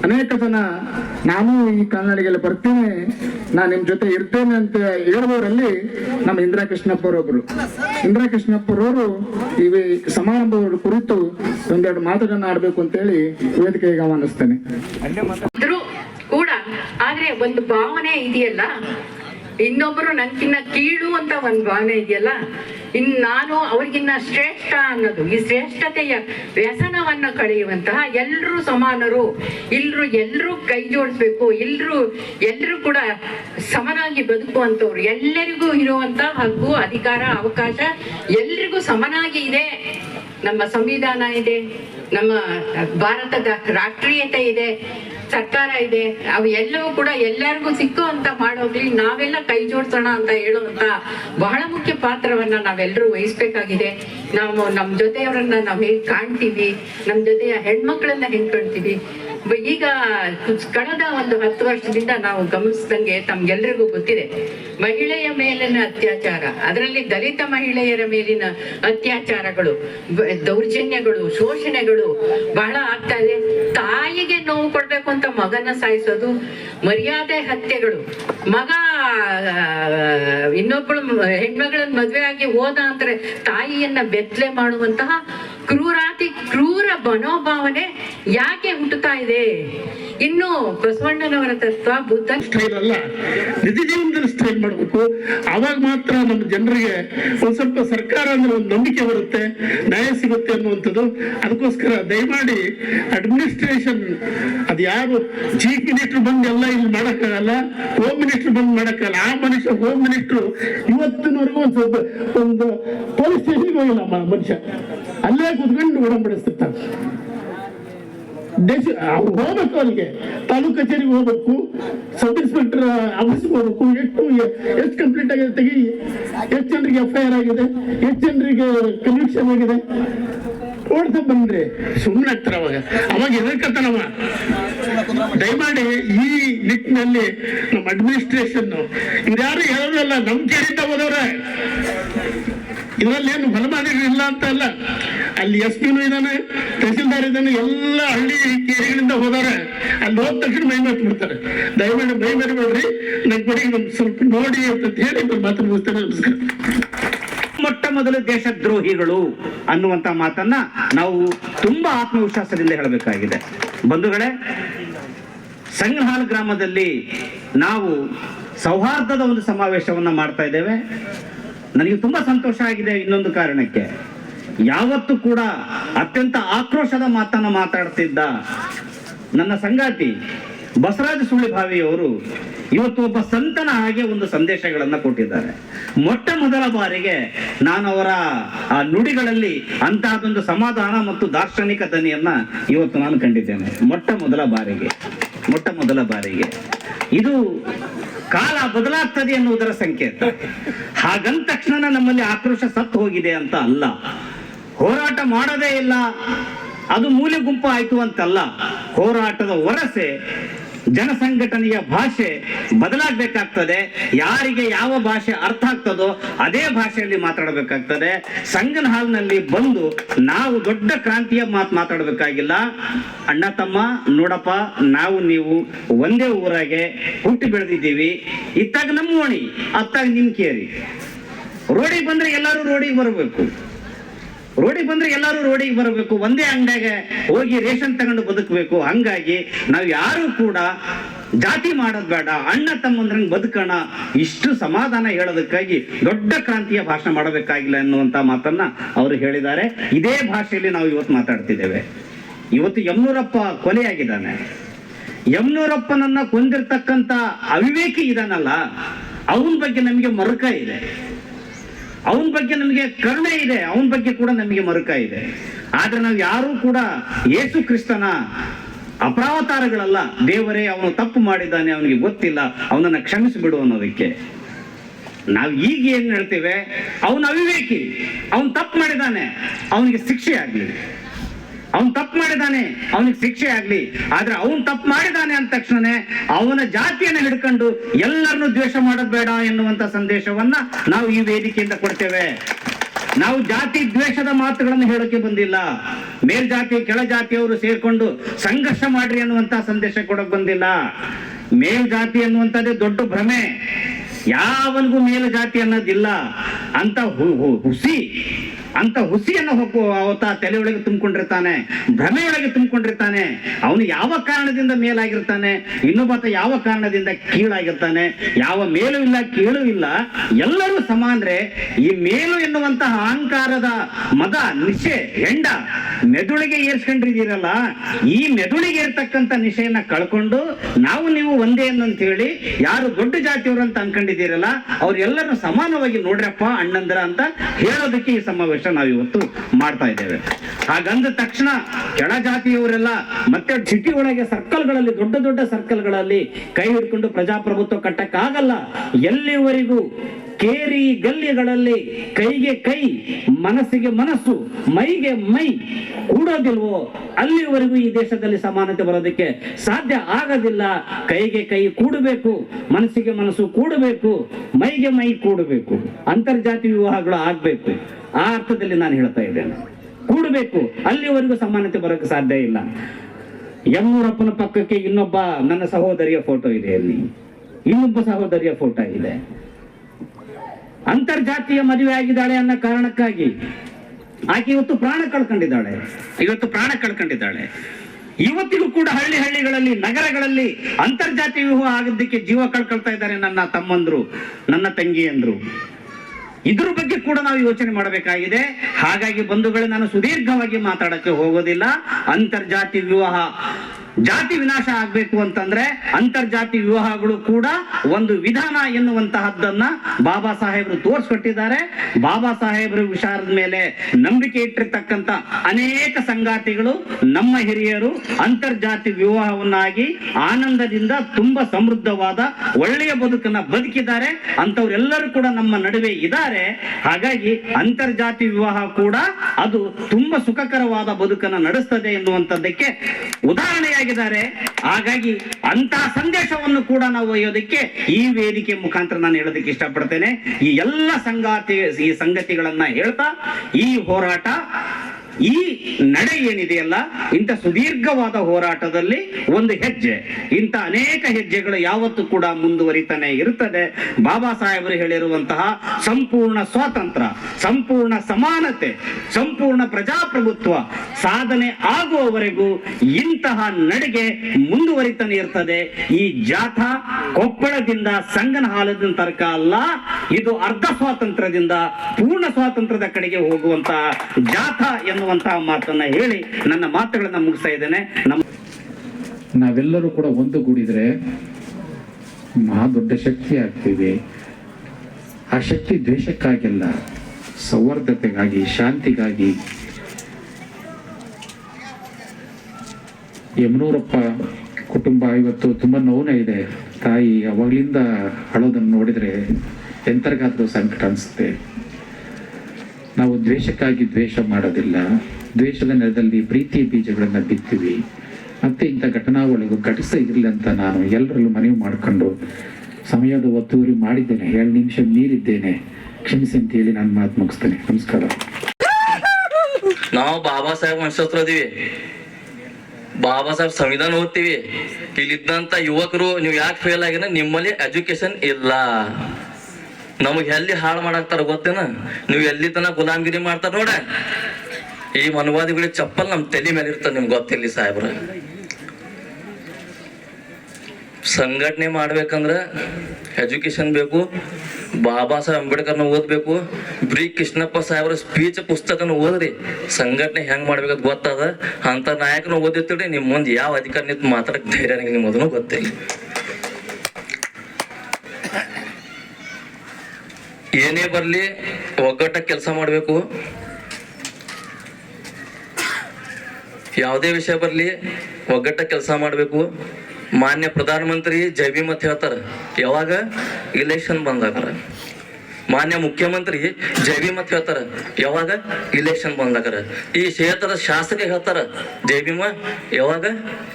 ಅನೇಕ ಜನ ನಾನು ಈ ಕನ್ನಡಿಗೆಲ್ಲ ಬರ್ತೇನೆ. ನಾನು ನಿಮ್ ಜೊತೆ ಇರ್ತೇನೆ ಅಂತ ಹೇಳುವವರಲ್ಲಿ ನಮ್ಮ ಇಂದಿರಾ ಕೃಷ್ಣಪ್ಪರೊಬ್ರು ಇಂದಿರಾ ಕೃಷ್ಣಪ್ಪರವರು ಈ ಸಮಾರಂಭದ ಕುರಿತು ಒಂದೆರಡು ಮಾತುಗಳನ್ನ ಆಡ್ಬೇಕು ಅಂತೇಳಿ ವೇದಿಕೆಗೆ ಇದ್ರೂ ಕೂಡ, ಆದ್ರೆ ಒಂದು ಭಾವನೆ ಇದೆಯಲ್ಲ ಇನ್ನೊಬ್ಬರು ನನ್ಕಿನ್ನ ಕೀಳು ಅಂತ ಒಂದು ಭಾವನೆ ಇದೆಯಲ್ಲ? ಇನ್ ನಾನು ಅವ್ರಿಗಿನ್ನ ಶ್ರೇಷ್ಠ ಅನ್ನೋದು, ಈ ಶ್ರೇಷ್ಠತೆಯ ವ್ಯಸನವನ್ನ ಕಳೆಯುವಂತಹ ಎಲ್ಲರೂ ಸಮಾನರು, ಇಲ್ರು ಎಲ್ಲರೂ ಕೈ ಜೋಡಿಸ್ಬೇಕು ಎಲ್ರು ಎಲ್ಲರೂ ಕೂಡ ಸಮನಾಗಿ ಬದುಕುವಂತವ್ರು ಎಲ್ಲರಿಗೂ ಇರುವಂತ ಹಕ್ಕು, ಅಧಿಕಾರ, ಅವಕಾಶ ಎಲ್ರಿಗೂ ಸಮನಾಗಿ ಇದೆ. ನಮ್ಮ ಸಂವಿಧಾನ ಇದೆ, ನಮ್ಮ ಭಾರತದ ರಾಷ್ಟ್ರೀಯತೆ ಇದೆ ಸರ್ಕಾರ ಇದೆ, ಅವು ಎಲ್ಲವೂ ಕೂಡ ಎಲ್ಲರಿಗೂ ಸಿಕ್ಕುವಂತ ಮಾಡೋಗ್ಲಿ ನಾವೆಲ್ಲ ಕೈ ಜೋಡ್ಸೋಣ ಅಂತ ಹೇಳುವಂತ ಬಹಳ ಮುಖ್ಯ ಪಾತ್ರವನ್ನ ನಾವೆಲ್ಲರೂ ವಹಿಸ್ಬೇಕಾಗಿದೆ. ನಾವು ನಮ್ಮ ಜೊತೆಯವರನ್ನ ನಾವು ಹೇಗ್ ಕಾಣ್ತೀವಿ, ನಮ್ಮ ಜೊತೆಯ ಹೆಣ್ಮಕ್ಳನ್ನ ಹೆಂಗ್ ಕಾಣ್ತೀವಿ. ಈಗ ಕಳೆದ ಒಂದು ಹತ್ತು ವರ್ಷದಿಂದ ನಾವು ಗಮನಿಸಿದಂಗೆ ತಮ್ಗೆಲ್ರಿಗೂ ಗೊತ್ತಿದೆ, ಮಹಿಳೆಯ ಮೇಲಿನ ಅತ್ಯಾಚಾರ, ಅದರಲ್ಲಿ ದಲಿತ ಮಹಿಳೆಯರ ಮೇಲಿನ ಅತ್ಯಾಚಾರಗಳು ದೌರ್ಜನ್ಯಗಳು, ಶೋಷಣೆಗಳು ಬಹಳ ಆಗ್ತಾ ಇದೆ. ತಾಯಿಗೆ ನೋವು ಕೊಡ್ಬೇಕು ಅಂತ ಮಗನ ಸಾಯಿಸೋದು ಮರ್ಯಾದೆ ಹತ್ಯೆಗಳು. ಮಗ ಇನ್ನೊಬ್ಬಳು ಹೆಣ್ಮಗಳನ್ನ ಮದ್ವೆ ಆಗಿ ಹೋದ ಅಂದ್ರೆ ತಾಯಿಯನ್ನ ಬೆತ್ತಲೆ ಮಾಡುವಂತಹ ಕ್ರೂರಾತಿ, ಕ್ರೂರ ಮನೋಭಾವನೆ ಯಾಕೆ ಹುಟ್ಟುತ್ತಾ ಇದೆ? ಇನ್ನು ಬಸವಣ್ಣನವರ ತತ್ವ ಬುದ್ಧ ಸ್ಟೈಲ್ ಅಲ್ಲ ನಿಜ ಜೀವನದಲ್ಲಿ ಸ್ಟೈಲ್ ಮಾಡಬೇಕು. ಆವಾಗ ಮಾತ್ರ ನಮ್ಮ ಜನರಿಗೆ ಒಂದ್ ಸ್ವಲ್ಪ ಸರ್ಕಾರ ಅಂದ್ರೆ ಒಂದು ನಂಬಿಕೆ ಬರುತ್ತೆ, ನ್ಯಾಯ ಸಿಗುತ್ತೆ ಅನ್ನುವಂಥದ್ದು. ಅದಕ್ಕೋಸ್ಕರ ದಯಮಾಡಿ ಅಡ್ಮಿನಿಸ್ಟ್ರೇಷನ್ ಅದು ಯಾರು ಚೀಫ್ ಮಿನಿಸ್ಟರ್ ಬಂದು ಎಲ್ಲ ಇಲ್ಲಿ ಮಾಡಕ್ಕಾಗಲ್ಲ ಹೋಮ್ ಮಿನಿಸ್ಟರ್ ಬಂದು ಮಾಡಕ್ಕಾಗಲ್ಲ. ಆ ಮನುಷ್ಯ ಹೋಮ್ ಮಿನಿಸ್ಟರ್ ಇವತ್ತಿನವರೆಗೂ ಒಂದು ಒಂದು ಪೊಲೀಸ್ ಸ್ಟೇಷನ್ಗೆ ಹೋಗಿಲ್ಲ ಮನುಷ್ಯ. ಅಲ್ಲೇ ಕುತ್ಕೊಂಡು ಓಡಂಬಡಿಸ್ತಿರ್ತಾರೆ ದೇಶ, ಅವ್ರು ಹೋಗ್ಬೇಕು ಅಲ್ಲಿಗೆ. ತಾಲೂಕ್ ಕಚೇರಿಗೆ ಹೋಗ್ಬೇಕು. ಸಬ್ ಇನ್ಸ್ಪೆಕ್ಟರ್ ಆಫೀಸ್ಗೆ ಹೋಗ್ಬೇಕು. ಎಷ್ಟು ಎಷ್ಟು ಕಂಪ್ಲೀಟ್ ಆಗಿದೆ ತೆಗಿ. ಎಷ್ಟು ಜನರಿಗೆ ಎಫ್ ಐ ಆರ್ ಆಗಿದೆ. ಎಷ್ಟು ಜನರಿಗೆ ಕನ್ವಿಕ್ಷನ್ ಆಗಿದೆ. ಓಡ್ತಾ ಬಂದ್ರೆ ಸುಮ್ಮನೆ ಆಗ್ತಾರ ಅವಾಗ. ಅವಾಗ ಎದುರ್ಕತ್ತಾನವ ದಯಮಾಡಿ ಈ ನಿಟ್ಟಿನಲ್ಲಿ ನಮ್ಮ ಅಡ್ಮಿನಿಸ್ಟ್ರೇಷನ್ ಇದ್ಯಾರು ಹೇಳೋದಲ್ಲ ನಮ್ ಕೇಳಿದ್ದ ಹೋದವ್ರೆ. ಇದರಲ್ಲಿ ಏನು ಬಲ ಇಲ್ಲ ಅಂತ ಅಲ್ಲ. ಅಲ್ಲಿ ಎಸ್ ಪಿನೂ ಇದ್ದಾನೆ ತಹಸೀಲ್ದಾರ್ ಇದ್ದಾನೆ ಎಲ್ಲ ಹಳ್ಳಿ ಕೇರಿಗಳಿಂದ ಹೋದಾರೆ ಅಲ್ಲಿ ಹೋದ ತಕ್ಷಣ ಮೈ ಮಾತು ಬಿಡ್ತಾರೆ. ದಯಮಾಡಿ ಮೈ ನನ್ ಕಡೆಗೆ ನಮ್ ಸ್ವಲ್ಪ ನೋಡಿ ಅಂತ ಹೇಳಿ ಮಾತು ಮುಗಿಸ್ತೇನೆ. ನಮಸ್ಕಾರ. ಮೊಟ್ಟ ಮೊದಲು ದೇಶದ್ರೋಹಿಗಳು ಅನ್ನುವಂತ ಮಾತನ್ನ ನಾವು ತುಂಬಾ ಆತ್ಮವಿಶ್ವಾಸದಿಂದ ಹೇಳಬೇಕಾಗಿದೆ. ಬಂಧುಗಳೇ, ಸಂಗ್ರಹಾಲ್ ಗ್ರಾಮದಲ್ಲಿ ನಾವು ಸೌಹಾರ್ದದ ಒಂದು ಸಮಾವೇಶವನ್ನ ಮಾಡ್ತಾ ಇದ್ದೇವೆ. ನನಗೆ ತುಂಬಾ ಸಂತೋಷ ಆಗಿದೆ ಇನ್ನೊಂದು ಕಾರಣಕ್ಕೆ. ಯಾವತ್ತೂ ಕೂಡ ಅತ್ಯಂತ ಆಕ್ರೋಶದ ಮಾತನ್ನು ಮಾತಾಡ್ತಿದ್ದ ನನ್ನ ಸಂಗಾತಿ ಬಸವರಾಜ ಸುಳ್ಳಿಭಾವಿಯವರು ಇವತ್ತು ಒಬ್ಬ ಸಂತನ ಹಾಗೆ ಒಂದು ಸಂದೇಶಗಳನ್ನ ಕೊಟ್ಟಿದ್ದಾರೆ. ಮೊಟ್ಟ ಮೊದಲ ಬಾರಿಗೆ ನಾನು ಅವರ ಆ ನುಡಿಗಳಲ್ಲಿ ಅಂತಹದೊಂದು ಸಮಾಧಾನ ಮತ್ತು ದಾರ್ಶನಿಕ ದನಿಯನ್ನ ಇವತ್ತು ನಾನು ಕಂಡಿದ್ದೇನೆ. ಮೊಟ್ಟ ಮೊದಲ ಬಾರಿಗೆ, ಮೊಟ್ಟ ಮೊದಲ ಬಾರಿಗೆ. ಇದು ಕಾಲ ಬದಲಾಗ್ತದೆ ಎನ್ನುವುದರ ಸಂಕೇತ. ಹಾಗಂದ ತಕ್ಷಣ ನಮ್ಮಲ್ಲಿ ಆಕ್ರೋಶ ಸತ್ತು ಹೋಗಿದೆ ಅಂತ ಅಲ್ಲ. ಹೋರಾಟ ಮಾಡೋದೇ ಇಲ್ಲ. ಅದು ಮೂಲೆ ಗುಂಪು ಆಯ್ತು ಅಂತಲ್ಲ. ಹೋರಾಟದ ವರಸೆ, ಜನಸಂಘಟನೆಯ ಭಾಷೆ ಬದಲಾಗಬೇಕಾಗ್ತದೆ. ಯಾರಿಗೆ ಯಾವ ಭಾಷೆ ಅರ್ಥ ಆಗ್ತದೋ ಅದೇ ಭಾಷೆಯಲ್ಲಿ ಮಾತಾಡಬೇಕಾಗ್ತದೆ. ಸಂಘನ ಹಾಲ್ನಲ್ಲಿ ಬಂದು ನಾವು ದೊಡ್ಡ ಕ್ರಾಂತಿಯ ಮಾತು ಮಾತಾಡಬೇಕಾಗಿಲ್ಲ. ಅಣ್ಣ, ತಮ್ಮ, ನೋಡಪ್ಪ, ನಾವು, ನೀವು ಒಂದೇ ಊರಾಗೆ ಹುಟ್ಟಿ ಬೆಳೆದಿದ್ದೀವಿ. ಇತ್ತಾಗ ನಮ್ಮ ಓಣಿ, ಅತ್ತಾಗ ನಿಮ್ ಕೇರಿ. ರೋಡಿಗೆ ಬಂದ್ರೆ ಎಲ್ಲರೂ ರೋಡಿಗೆ ಬರಬೇಕು. ರೋಡಿಗೆ ಬಂದ್ರೆ ಎಲ್ಲರೂ ರೋಡಿಗೆ ಬರಬೇಕು. ಒಂದೇ ಅಂಗಡಿಯಾಗ ಹೋಗಿ ರೇಷನ್ ತಗೊಂಡು ಬದುಕಬೇಕು. ಹಂಗಾಗಿ ನಾವು ಯಾರು ಕೂಡ ಜಾತಿ ಮಾಡೋದ್ ಬೇಡ. ಅಣ್ಣ ತಮ್ಮಂದ್ರಂಗ್ ಬದುಕೋಣ. ಇಷ್ಟು ಸಮಾಧಾನ ಹೇಳೋದಕ್ಕಾಗಿ ದೊಡ್ಡ ಕ್ರಾಂತಿಯ ಭಾಷಣ ಮಾಡಬೇಕಾಗಿಲ್ಲ ಎನ್ನುವಂತ ಮಾತನ್ನ ಅವರು ಹೇಳಿದ್ದಾರೆ. ಇದೇ ಭಾಷೆಯಲ್ಲಿ ನಾವು ಇವತ್ತು ಮಾತಾಡ್ತಿದ್ದೇವೆ. ಇವತ್ತು ಯಮನೂರಪ್ಪ ಕೊಲೆಯಾಗಿದ್ದಾನೆ. ಯಮ್ನೂರಪ್ಪನನ್ನ ಕೊಂದಿರ್ತಕ್ಕಂತ ಅವಿವೇಕಿ ಇದಾನಲ್ಲ, ಅವನ ಬಗ್ಗೆ ನಮಗೆ ಮರುಕ ಇದೆ. ಅವನ ಬಗ್ಗೆ ನಮಗೆ ಕರುಣೆ ಇದೆ, ಅವನ ಬಗ್ಗೆ ಕೂಡ ನಮಗೆ ಮರುಕ ಇದೆ. ಆದ್ರೆ ನಾವು ಯಾರೂ ಕೂಡ ಯೇಸು ಕ್ರಿಸ್ತನ ಅಪ್ರಾವತಾರಗಳಲ್ಲ. ದೇವರೇ, ಅವನು ತಪ್ಪು ಮಾಡಿದ್ದಾನೆ, ಅವನಿಗೆ ಗೊತ್ತಿಲ್ಲ, ಅವನನ್ನ ಕ್ಷಮಿಸಿಬಿಡು ಅನ್ನೋದಕ್ಕೆ. ನಾವು ಈಗ ಏನ್ ಹೇಳ್ತೇವೆ? ಅವನು ಅವಿವೇಕಿ, ಅವನು ತಪ್ಪು ಮಾಡಿದ್ದಾನೆ, ಅವನಿಗೆ ಶಿಕ್ಷೆ ಆಗ್ಲಿ ಅವನು ತಪ್ಪು ಮಾಡಿದಾನೆ, ಅವನಿಗೆ ಶಿಕ್ಷೆ ಆಗ್ಲಿ. ಆದ್ರೆ ಅವನು ತಪ್ಪು ಮಾಡಿದಾನೆ ಅಂದ ತಕ್ಷಣನೇ ಅವನ ಜಾತಿಯನ್ನ ಹಿಡ್ಕೊಂಡು ಎಲ್ಲರನ್ನು ದ್ವೇಷ ಮಾಡೋದು ಬೇಡ ಎನ್ನುವಂತ ಸಂದೇಶವನ್ನ ನಾವು ಈ ವೇದಿಕೆಯಿಂದ ಕೊಡ್ತೇವೆ. ನಾವು ಜಾತಿ ದ್ವೇಷದ ಮಾತುಗಳನ್ನು ಹೇಳೋಕೆ ಬಂದಿಲ್ಲ. ಮೇಲ್ಜಾತಿ ಕೆಳಜಾತಿಯವರು ಸೇರ್ಕೊಂಡು ಸಂಘರ್ಷ ಮಾಡ್ರಿ ಅನ್ನುವಂತ ಸಂದೇಶ ಕೊಡಕ್ ಬಂದಿಲ್ಲ. ಮೇಲ್ಜಾತಿ ಅನ್ನುವಂಥದ್ದೇ ದೊಡ್ಡ ಭ್ರಮೆ. ಯಾವನಿಗೂ ಮೇಲು ಜಾತಿ ಅನ್ನೋದಿಲ್ಲ. ಅಂತ ಹುಸಿ ಅಂತ ಹುಸಿಯನ್ನು ಹೊಕ್ಕು ಅವತ ತಲೆಯೊಳಗೆ ತುಂಬಿಕೊಂಡಿರ್ತಾನೆ, ಭ್ರಮೆಯೊಳಗೆ ತುಂಬಿಕೊಂಡಿರ್ತಾನೆ. ಅವನು ಯಾವ ಕಾರಣದಿಂದ ಮೇಲಾಗಿರ್ತಾನೆ? ಇನ್ನೊಬ್ಬತ ಯಾವ ಕಾರಣದಿಂದ ಕೀಳಾಗಿರ್ತಾನೆ? ಯಾವ ಮೇಲು ಇಲ್ಲ, ಕೀಳು ಇಲ್ಲ. ಎಲ್ಲರೂ ಸಮಾನ್ರೆ, ಈ ಮೇಲು ಎನ್ನುವಂತಹ ಅಹಂಕಾರದ ಮದ, ನಿಶೆ, ಹೆಂಡ ಮೆದುಳಿಗೆ ಏರ್ಸ್ಕೊಂಡಿದ್ದೀರಲ್ಲ, ಈ ಮೆದುಳಿಗೆ ಇರ್ತಕ್ಕಂಥ ನಿಶೆಯನ್ನ ಕಳ್ಕೊಂಡು ನಾವು ನೀವು ಒಂದೇ ಅಂತ ಹೇಳಿ ಯಾರು ದೊಡ್ಡ ಜಾತಿಯವರು ಅಂತ ಅನ್ಕೊಂಡಿದ್ದೀರಲ್ಲ ಅವ್ರೆಲ್ಲರೂ ಸಮಾನವಾಗಿ ನೋಡ್ರಪ್ಪ ಅಣ್ಣಂದ್ರ ಅಂತ ಹೇಳೋದಕ್ಕೆ ಈ ಸಮಾವೇಶ ನಾವು ಇವತ್ತು ಮಾಡ್ತಾ ಇದ್ದೇವೆ. ಹಾಗಂದ ತಕ್ಷಣ ಕೆಳ ಜಾತಿಯವರೆಲ್ಲ ಮತ್ತೆ ಸಿಟಿ ಒಳಗೆ ಸರ್ಕಲ್ಗಳಲ್ಲಿ, ದೊಡ್ಡ ದೊಡ್ಡ ಸರ್ಕಲ್ಗಳಲ್ಲಿ ಕೈ ಹಿಡ್ಕೊಂಡು ಪ್ರಜಾಪ್ರಭುತ್ವ ಕಟ್ಟಕ್ಕಾಗಲ್ಲ. ಎಲ್ಲಿವರೆಗೂ ಕೇರಿ ಗಲ್ಲಿಗಳಲ್ಲಿ ಕೈಗೆ ಕೈ, ಮನಸ್ಸಿಗೆ ಮನಸ್ಸು, ಮೈಗೆ ಮೈ ಕೂಡೋದಿಲ್ವೋ, ಅಲ್ಲಿವರೆಗೂ ಈ ದೇಶದಲ್ಲಿ ಸಮಾನತೆ ಬರೋದಕ್ಕೆ ಸಾಧ್ಯ ಆಗೋದಿಲ್ಲ. ಕೈಗೆ ಕೈ ಕೂಡಬೇಕು, ಮನಸ್ಸಿಗೆ ಮನಸ್ಸು ಕೂಡಬೇಕು, ಮೈಗೆ ಮೈ ಕೂಡಬೇಕು. ಅಂತರ್ಜಾತಿ ವಿವಾಹಗಳು ಆಗ್ಬೇಕು. ಆ ಅರ್ಥದಲ್ಲಿ ನಾನು ಹೇಳ್ತಾ ಇದ್ದೇನೆ. ಕೂಡಬೇಕು, ಅಲ್ಲಿವರೆಗೂ ಸಮಾನತೆ ಬರೋಕ್ಕೆ ಸಾಧ್ಯ ಇಲ್ಲ. ಯಮೂರಪ್ಪನ ಪಕ್ಕಕ್ಕೆ ಇನ್ನೊಬ್ಬ ನನ್ನ ಸಹೋದರಿಯ ಫೋಟೋ ಇದೆ ಅಲ್ಲಿ. ಇನ್ನೊಬ್ಬ ಸಹೋದರಿಯ ಫೋಟೋ ಇದೆ ಅಂತರ್ಜಾತಿಯ ಮದುವೆ ಆಗಿದ್ದಾಳೆ ಅನ್ನೋ ಕಾರಣಕ್ಕಾಗಿ ಆಕೆ ಇವತ್ತು ಪ್ರಾಣ ಕಳ್ಕೊಂಡಿದ್ದಾಳೆ. ಇವತ್ತು ಪ್ರಾಣ ಕಳ್ಕೊಂಡಿದ್ದಾಳೆ. ಇವತ್ತಿಗೂ ಕೂಡ ಹಳ್ಳಿ ಹಳ್ಳಿಗಳಲ್ಲಿ, ನಗರಗಳಲ್ಲಿ ಅಂತರ್ಜಾತಿ ವಿವಾಹ ಆಗೋದಕ್ಕೆ ಜೀವ ಕಳ್ಕೊಳ್ತಾ ಇದ್ದಾರೆ ನನ್ನ ತಮ್ಮಂದ್ರು, ನನ್ನ ತಂಗಿಯಂದ್ರು. ಇದ್ರ ಬಗ್ಗೆ ಕೂಡ ನಾವು ಯೋಚನೆ ಮಾಡಬೇಕಾಗಿದೆ. ಹಾಗಾಗಿ ಬಂಧುಗಳೇ ನಾನು ಸುದೀರ್ಘವಾಗಿ ಮಾತಾಡಕ್ಕೆ ಹೋಗೋದಿಲ್ಲ. ಅಂತರ್ಜಾತಿ ವಿವಾಹ ಜಾತಿ ವಿನಾಶ ಆಗ್ಬೇಕು ಅಂತಂದ್ರೆ ಅಂತರ್ಜಾತಿ ವಿವಾಹಗಳು ಕೂಡ ಒಂದು ವಿಧಾನ ಎನ್ನುವಂತಹದ್ದನ್ನ ಬಾಬಾ ಸಾಹೇಬರು ತೋರಿಸ್ಕೊಟ್ಟಿದ್ದಾರೆ. ಬಾಬಾ ಸಾಹೇಬರ ವಿಚಾರದ ಮೇಲೆ ನಂಬಿಕೆ ಇಟ್ಟಿರ್ತಕ್ಕಂತ ಅನೇಕ ಸಂಗಾತಿಗಳು ನಮ್ಮ ಹಿರಿಯರು ಅಂತರ್ಜಾತಿ ವಿವಾಹವನ್ನಾಗಿ ಆನಂದದಿಂದ ತುಂಬಾ ಸಮೃದ್ಧವಾದ ಒಳ್ಳೆಯ ಬದುಕನ್ನ ಬದುಕಿದ್ದಾರೆ. ಅಂತವರೆಲ್ಲರೂ ಕೂಡ ನಮ್ಮ ನಡುವೆ ಇದ್ದಾರೆ. ಹಾಗಾಗಿ ಅಂತರ್ಜಾತಿ ವಿವಾಹ ಕೂಡ ಅದು ತುಂಬಾ ಸುಖಕರವಾದ ಬದುಕನ್ನ ನಡೆಸ್ತದೆ ಎನ್ನುವಂಥದ್ದಕ್ಕೆ ಉದಾಹರಣೆಯಾಗಿದ್ದಾರೆ ಹಾಗಾಗಿ ಅಂತ ಸಂದೇಶವನ್ನು ಕೂಡ ನಾವು ಒಯ್ಯೋದಕ್ಕೆ ಈ ವೇದಿಕೆ ಮುಖಾಂತರ ನಾನು ಹೇಳೋದಕ್ಕೆ ಇಷ್ಟಪಡ್ತೇನೆ. ಈ ಎಲ್ಲ ಸಂಗಾತಿ, ಈ ಸಂಗತಿಗಳನ್ನ ಹೇಳ್ತಾ, ಈ ಹೋರಾಟ ಈ ನಡೆ ಏನಿದೆಯಲ್ಲ, ಇಂಥ ಸುದೀರ್ಘವಾದ ಹೋರಾಟದಲ್ಲಿ ಒಂದು ಹೆಜ್ಜೆ. ಇಂಥ ಅನೇಕ ಹೆಜ್ಜೆಗಳು ಯಾವತ್ತೂ ಕೂಡ ಮುಂದುವರಿತಾನೆ ಇರುತ್ತದೆ. ಬಾಬಾ ಸಾಹೇಬರು ಹೇಳಿರುವಂತಹ ಸಂಪೂರ್ಣ ಸ್ವಾತಂತ್ರ್ಯ, ಸಂಪೂರ್ಣ ಸಮಾನತೆ, ಸಂಪೂರ್ಣ ಪ್ರಜಾಪ್ರಭುತ್ವ ಸಾಧನೆ ಆಗುವವರೆಗೂ ಇಂತಹ ನಡಿಗೆ ಮುಂದುವರಿತಾನೆ ಇರ್ತದೆ. ಈ ಜಾಥಾ ಕೊಪ್ಪಳದಿಂದ ಸಂಗನ ಹಾಲದ ತರ್ಕ ಅಲ್ಲ, ಇದು ಅರ್ಧ ಸ್ವಾತಂತ್ರ್ಯದಿಂದ ಪೂರ್ಣ ಸ್ವಾತಂತ್ರ್ಯದ ಕಡೆಗೆ ಹೋಗುವಂತಹ ಜಾಥಾ ಎನ್ನುವಂತಹ ಮಾತನ್ನ ಹೇಳಿ ನನ್ನ ಮಾತುಗಳನ್ನ ಮುಗಿಸ್ತಾ ಇದ್ದೇನೆ. ನಮ್ಮ ನಾವೆಲ್ಲರೂ ಕೂಡ ಒಂದುಗೂಡಿದ್ರೆ ಮಹಾ ದೊಡ್ಡ ಶಕ್ತಿ ಆಗ್ತೀವಿ. ಆ ಶಕ್ತಿ ದ್ವೇಷಕ್ಕಾಗಿಲ್ಲ, ಸೌಹಾರ್ದತೆಗಾಗಿ, ಶಾಂತಿಗಾಗಿ. ಯಮನೂರಪ್ಪ ಕುಟುಂಬ ಇವತ್ತು ತುಂಬ ನೋವೇ ಇದೆ. ತಾಯಿ ಅವಾಗಲಿಂದ ಅಳೋದನ್ನು ನೋಡಿದ್ರೆ ಎಂತರ್ಗಾದ್ರೂ ಸಂಕಟ ಅನಿಸುತ್ತೆ. ನಾವು ದ್ವೇಷಕ್ಕಾಗಿ ದ್ವೇಷ ಮಾಡೋದಿಲ್ಲ. ದ್ವೇಷದ ನೆಲದಲ್ಲಿ ಪ್ರೀತಿ ಬೀಜಗಳನ್ನು ಬಿತ್ತೀವಿ. ಮತ್ತೆ ಇಂಥ ಘಟನಾವಳಿಗೂ ಘಟಿಸ ಇರಲಿ ಅಂತ ನಾನು ಎಲ್ಲರಲ್ಲೂ ಮನವಿ ಮಾಡಿಕೊಂಡು ಸಮಯದ ಒತ್ತುವರಿ ಮಾಡಿದ್ದೇನೆ. ಎರಡು ನಿಮಿಷ ಮೀರಿದ್ದೇನೆ. ಕ್ಷಮಿಸಿ ಅಂತ ಹೇಳಿ ನಾನು ಮಾತು ಮುಗಿಸ್ತೇನೆ. ನಮಸ್ಕಾರ. ನಾವು ಬಾಬಾ ಸಾಹೇಬ್ ಮನುಷ್ಯತ್ರ ಇದೀವಿ ಬಾಬಾ ಸಾಹೇಬ್ ಸಂವಿಧಾನ ಓದ್ತೀವಿ. ಇಲ್ಲಿದ್ದಂಥ ಯುವಕರು ನೀವು ಯಾಕೆ ಫೇಲ್ ಆಗಿದ್ರೆ ನಿಮ್ಮಲ್ಲಿ ಎಜುಕೇಶನ್ ಇಲ್ಲ. ನಮಗ್ ಎಲ್ಲಿ ಹಾಳು ಮಾಡಾಕ್ತಾರ ಗೊತ್ತೇನ? ನೀವು ಎಲ್ಲಿ ತನ ಗುಲಾಮಗಿರಿ ಮಾಡ್ತಾರ ನೋಡ. ಈ ಮನುವಾದಿಗಳಿಗೆ ಚಪ್ಪಲ್ ನಮ್ ತಲೆ ಮೇಲೆ ಇರ್ತದೆ ನಿಮ್ಗೆ ಗೊತ್ತಿಲ್ಲ ಸಾಹೇಬ್ರ. ಸಂಘಟನೆ ಮಾಡ್ಬೇಕಂದ್ರ ಎಜುಕೇಶನ್ ಬೇಕು, ಬಾಬಾ ಸಾಹೇಬ್ ಅಂಬೇಡ್ಕರ್ನ ಓದ್ಬೇಕು, ಬ್ರಿ ಕೃಷ್ಣಪ್ಪ ಸಾಹೇಬ್ರ ಸ್ಪೀಚ್ ಪುಸ್ತಕನ ಓದ್ರಿ. ಸಂಘಟನೆ ಹೆಂಗ್ ಮಾಡ್ಬೇಕಂತ ಗೊತ್ತದ? ಅಂತ ನಾಯಕನ ಓದಿರ್ತೀರಿ ನಿಮ್ಮ ಮುಂದೆ ಯಾವ ಅಧಿಕಾರ ನಿಂತು ಮಾತಾಡಕ್ ಧೈರ್ಯ ನಿಮ್ಗೆ ಅದನ್ನು ಗೊತ್ತಿಲ್ಲ ಏನೇ ಬರಲಿ ಒಗ್ಗಟ್ಟ ಕೆಲಸ ಮಾಡಬೇಕು. ಯಾವುದೇ ವಿಷಯ ಬರಲಿ ಒಗ್ಗಟ್ಟ ಕೆಲಸ ಮಾಡಬೇಕು. ಮಾನ್ಯ ಪ್ರಧಾನಮಂತ್ರಿ ಜೈ ಭೀಮ್ ಅಂತ ಹೇಳ್ತಾರ. ಯಾವಾಗ? ಇಲೆಕ್ಷನ್ ಬಂದಾಗ. ಮಾನ್ಯ ಮುಖ್ಯಮಂತ್ರಿ ಜೈ ಭೀಮ್ ಅಂತ ಹೇಳ್ತಾರ. ಯಾವಾಗ? ಇಲೆಕ್ಷನ್ ಬಂದಾಗ. ಈ ಕ್ಷೇತ್ರದ ಶಾಸಕ ಹೇಳ್ತಾರ, ಜೈ ಭೀಮ, ಯಾವಾಗ?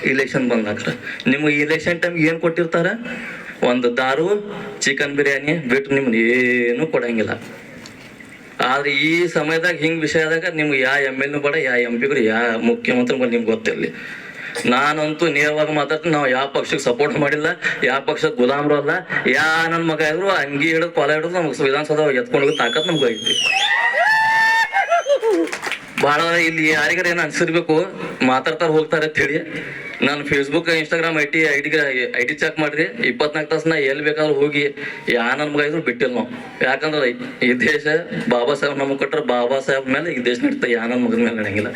ಇಲೆಕ್ಷನ್ ಬಂದಾಗ. ನಿಮಗೆ ಇಲೆಕ್ಷನ್ ಟೈಮ್ ಏನು ಕೊಟ್ಟಿರ್ತಾರ? ಒಂದು ದಾರು ಚಿಕನ್ ಬಿರಿಯಾನಿ ಬಿಟ್ಟು ನಿಮ್ಗೆ ಏನು ಕೊಡಂಗಿಲ್ಲ. ಆದ್ರೆ ಈ ಸಮಯದಾಗ ಹಿಂಗ್ ವಿಷಯದಾಗ ನಿಮ್ಗೆ ಯಾವ ಎಂ ಎಲ್ ಬೇಡ ಯಾವ ಎಂ ಪಿಗಳು ಯಾವ ಮುಖ್ಯಮಂತ್ರಿ ನಿಮ್ಗೆ ಗೊತ್ತಿರಲಿ. ನಾನಂತೂ ನೇರವಾಗಿ ಮಾತಾಡ್ತೀನಿ, ನಾವು ಯಾವ ಪಕ್ಷಕ್ಕೆ ಸಪೋರ್ಟ್ ಮಾಡಿಲ್ಲ, ಯಾವ ಪಕ್ಷಕ್ಕೆ ಗುಲಾಮ್ರು ಅಲ್ಲ, ಯಾ ನನ್ನ ಮಗ ಇದ್ರು, ಅಂಗಿ ಹಿಡಿದು ಕೊಲ ಹಿಡಿದು ನಮ್ಗೆ ವಿಧಾನಸೌಧ ಎತ್ಕೊಂಡು ತಾಕತ್ ನಮ್ಗೆ ಐತಿ. ಬಹಳ ಇಲ್ಲಿ ಯಾರಿಗಾರ ಏನು ಅನ್ಸಿರ್ಬೇಕು, ಮಾತಾಡ್ತಾರ ಹೋಗ್ತಾರೆ ಅಂತ ಹೇಳಿ. ನಾನು Facebook Instagram I T I D I T check ಮಾಡ್ರಿ ಇಪ್ಪತ್ನಾಲ್ಕು ತಾಸು ಎಲ್ಲಿ ಬೇಕಾದ್ರೂ ಹೋಗಿ, ಯಾ ನನ್ನ ಬಿಟ್ಟಿಲ್ಲ ನಾವು ಯಾಕಂದ್ರೆ ಈ ದೇಶ ಬಾಬಾ ಸಾಹೇಬ್ ನಮಗೆ ಕೊಟ್ಟರೆ ಬಾಬಾ ಸಾಹೇಬ್ ಮೇಲೆ, ಈ ದೇಶ ನಡೀತಾ ಯಾ ನನ್ನ ಮಗನ ಮೇಲೆ ನಡೆಯಂಗಿಲ್ಲ.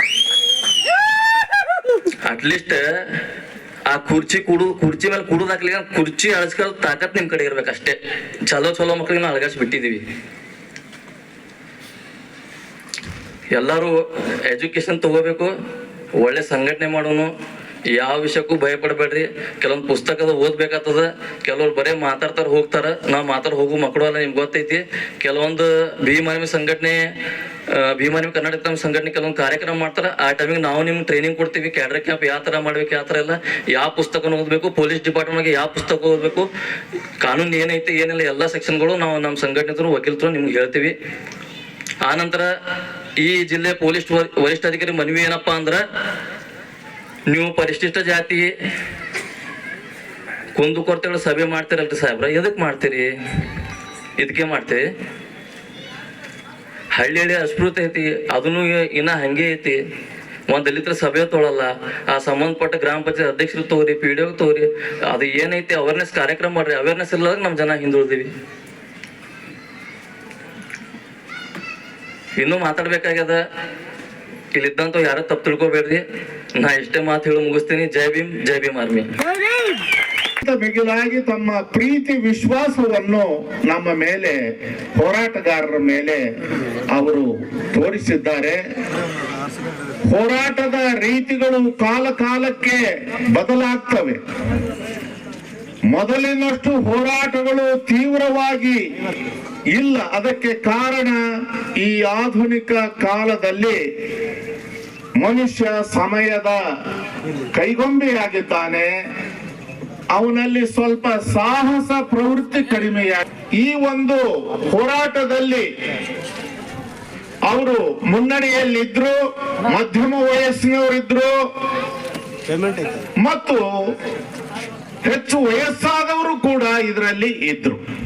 ಅಟ್ಲೀಸ್ಟ್ ಆ ಕುರ್ಚಿ ಕುಡು, ಕುರ್ಚಿ ಮೇಲೆ ಕುಡುದಾಕ್ಲಿ ಕುರ್ಚಿ ಅಳಿಸ್ಕೊಳ್ಳೋ ತಾಕತ್ ನಿಮ್ ಕಡೆ ಇರ್ಬೇಕಷ್ಟೇ ಚಲೋ ಚಲೋ ಮಕ್ಳಿಗೆ ನಾವು ಅಳಗಾಸ್ ಬಿಟ್ಟಿದೀವಿ. ಎಲ್ಲರೂ ಎಜುಕೇಶನ್ ತಗೋಬೇಕು, ಒಳ್ಳೆ ಸಂಘಟನೆ ಮಾಡೋನು. ಯಾವ ವಿಷಯಕ್ಕೂ ಭಯ ಪಡಬೇಡ್ರಿ ಕೆಲವೊಂದು ಪುಸ್ತಕದ ಓದ್ಬೇಕಾಗ್ತದ. ಕೆಲವ್ರು ಬರೇ ಮಾತಾಡ್ತಾರ ಹೋಗ್ತಾರ. ನಾವು ಮಾತಾಡ್ ಹೋಗು ಮಕ್ಕಳು ಅಲ್ಲ ನಿಮ್ಗೆ ಗೊತ್ತೈತಿ. ಕೆಲವೊಂದು ಭೀಮಾನವಿ ಸಂಘಟನೆ ಭೀಮಾನವಿ ಕರ್ನಾಟಕ ಸಂಘಟನೆ ಕೆಲವೊಂದು ಕಾರ್ಯಕ್ರಮ ಮಾಡ್ತಾರ. ಆ ಟೈಮಿಗೆ ನಾವು ನಿಮ್ಗೆ ಟ್ರೈನಿಂಗ್ ಕೊಡ್ತೀವಿ. ಕ್ಯಾಡ್ರ್ ಕ್ಯಾಂಪ್ ಯಾವ ಥರ ಮಾಡ್ಬೇಕು, ಯಾವ ಥರ ಎಲ್ಲ ಯಾವ ಪುಸ್ತಕನ ಓದಬೇಕು ಪೊಲೀಸ್ ಡಿಪಾರ್ಟ್ಮೆಂಟ್ಗೆ ಯಾವ ಪುಸ್ತಕ ಓದಬೇಕು, ಕಾನೂನು ಏನೈತಿ, ಏನಿಲ್ಲ, ಎಲ್ಲ ಸೆಕ್ಷನ್ಗಳು ನಾವು ನಮ್ಮ ಸಂಘಟನೆ ವಕೀಲರು ನಿಮ್ಗೆ ಹೇಳ್ತೀವಿ. ಆನಂತರ ಈ ಜಿಲ್ಲೆ ಪೊಲೀಸ್ ವರ್- ವರಿಷ್ಠಾಧಿಕಾರಿ ಮನವಿ ಏನಪ್ಪಾ ಅಂದ್ರ ನೀವು ಪರಿಶಿಷ್ಟ ಜಾತಿ ಕುಂದು ಕುಂದುಕೊರತೆಗಳ ಸಭೆ ಮಾಡ್ತೀರಲ್ರಿ ಸಾಹೇಬ್ರ? ಎದಕ್ ಮಾಡ್ತೀರಿ? ಇದಕ್ಕೆ ಮಾಡ್ತೀರಿ? ಹಳ್ಳಿ ಹಳ್ಳಿ ಅಸ್ಪೃತ ಐತಿ, ಅದನ್ನು ಇನ್ನ ಹಂಗೆ ಐತಿ. ಒಂದ್ ದಲಿತರ ಸಭೆ ತೊಳಲ್ಲ, ಆ ಸಂಬಂಧಪಟ್ಟ ಗ್ರಾಮ ಪಂಚಾಯತ್ ಅಧ್ಯಕ್ಷರು ತಗೋರಿ ಪಿ ಡಿ ತೋರಿ, ಅದು ಏನೈತಿ ಅವೇರ್ನೆಸ್ ಕಾರ್ಯಕ್ರಮ ಮಾಡ್ರಿ. ಅವೇರ್ನೆಸ್ ಇಲ್ಲದಾಗ ನಮ್ ಜನ ಹಿಂದುಳಿದೀವಿ. ಇನ್ನೂ ಮಾತಾಡ್ಬೇಕಾಗ್ಯದ ಇಲ್ಲಿದ್ದಂತ ಯಾರ ತಪ್ಪು ತಿಳ್ಕೊಬೇಡ್ರಿ. ನಾ ಇಷ್ಟೇ ಮಾತು ಹೇಳು ಮುಗಿಸ್ತೀನಿ. ಜೈ ಭೀಮ್ ಜೈ ಭೀಮ್ ಆರ್ಮಿ. ಮಿಗಿಲಾಗಿ ತಮ್ಮ ಪ್ರೀತಿ ವಿಶ್ವಾಸವನ್ನು ನಮ್ಮ ಮೇಲೆ ಹೋರಾಟಗಾರರ ಮೇಲೆ ಅವರು ತೋರಿಸಿದ್ದಾರೆ. ಹೋರಾಟದ ರೀತಿಗಳು ಕಾಲ ಕಾಲಕ್ಕೆ ಬದಲಾಗ್ತವೆ. ಮೊದಲಿನಷ್ಟು ಹೋರಾಟಗಳು ತೀವ್ರವಾಗಿ ಇಲ್ಲ ಅದಕ್ಕೆ ಕಾರಣ ಈ ಆಧುನಿಕ ಕಾಲದಲ್ಲಿ ಮನುಷ್ಯ ಸಮಯದ ಕೈಗೊಂಬೆಯಾಗಿದ್ದಾನೆ. ಅವನಲ್ಲಿ ಸ್ವಲ್ಪ ಸಾಹಸ ಪ್ರವೃತ್ತಿ ಕಡಿಮೆಯಾಗಿ. ಈ ಒಂದು ಹೋರಾಟದಲ್ಲಿ ಅವರು ಮುನ್ನಡೆಯಲ್ಲಿದ್ರು ಮಧ್ಯಮ ವಯಸ್ಸಿನವರಿದ್ರು. ಮತ್ತು ಹೆಚ್ಚು ವಯಸ್ಸಾದವರು ಕೂಡ ಇದರಲ್ಲಿ ಇದ್ರು.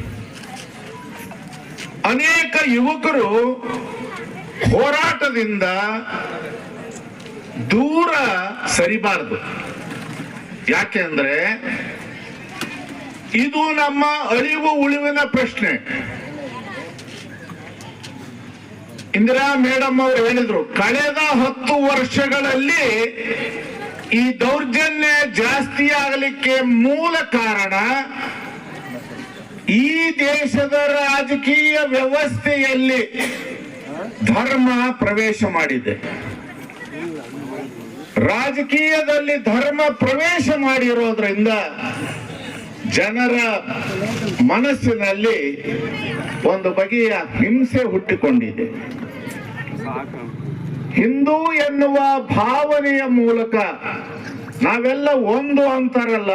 ಅನೇಕ ಯುವಕರು ಹೋರಾಟದಿಂದ ದೂರ ಸರಿಬಾರದು. ಯಾಕೆ ಅಂದ್ರೆ ಇದು ನಮ್ಮ ಅಳಿವು ಉಳಿವಿನ ಪ್ರಶ್ನೆ. ಇಂದಿರಾ ಮೇಡಮ್ ಅವರು ಹೇಳಿದ್ರು, ಕಳೆದ ಹತ್ತು ವರ್ಷಗಳಲ್ಲಿ ಈ ದೌರ್ಜನ್ಯ ಜಾಸ್ತಿ ಆಗಲಿಕ್ಕೆ ಮೂಲ ಕಾರಣ ಈ ದೇಶದ ರಾಜಕೀಯ ವ್ಯವಸ್ಥೆಯಲ್ಲಿ ಧರ್ಮ ಪ್ರವೇಶ ಮಾಡಿದೆ. ರಾಜಕೀಯದಲ್ಲಿ ಧರ್ಮ ಪ್ರವೇಶ ಮಾಡಿರೋದ್ರಿಂದ ಜನರ ಮನಸ್ಸಿನಲ್ಲಿ ಒಂದು ಬಗೆಯ ಹಿಂಸೆ ಹುಟ್ಟಿಕೊಂಡಿದೆ. ಹಿಂದೂ ಎನ್ನುವ ಭಾವನೆಯ ಮೂಲಕ ನಾವೆಲ್ಲ ಒಂದು ಅಂತಾರಲ್ಲ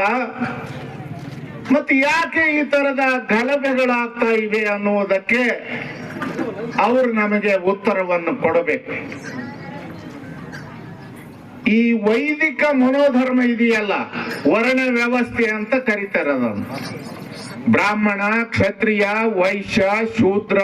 ಮತ್ತೆ ಯಾಕೆ ಈ ತರದ ಗಲಭೆಗಳಾಗ್ತಾ ಇವೆ ಅನ್ನುವುದಕ್ಕೆ ಅವರು ನಮಗೆ ಉತ್ತರವನ್ನು ಕೊಡಬೇಕು. ಈ ವೈದಿಕ ಮನೋಧರ್ಮ ಇದೆಯಲ್ಲ, ವರ್ಣ ವ್ಯವಸ್ಥೆ ಅಂತ ಕರೀತಾರೆ ಅದನ್ನು. ಬ್ರಾಹ್ಮಣ, ಕ್ಷತ್ರಿಯ, ವೈಶ್ಯ, ಶೂದ್ರ.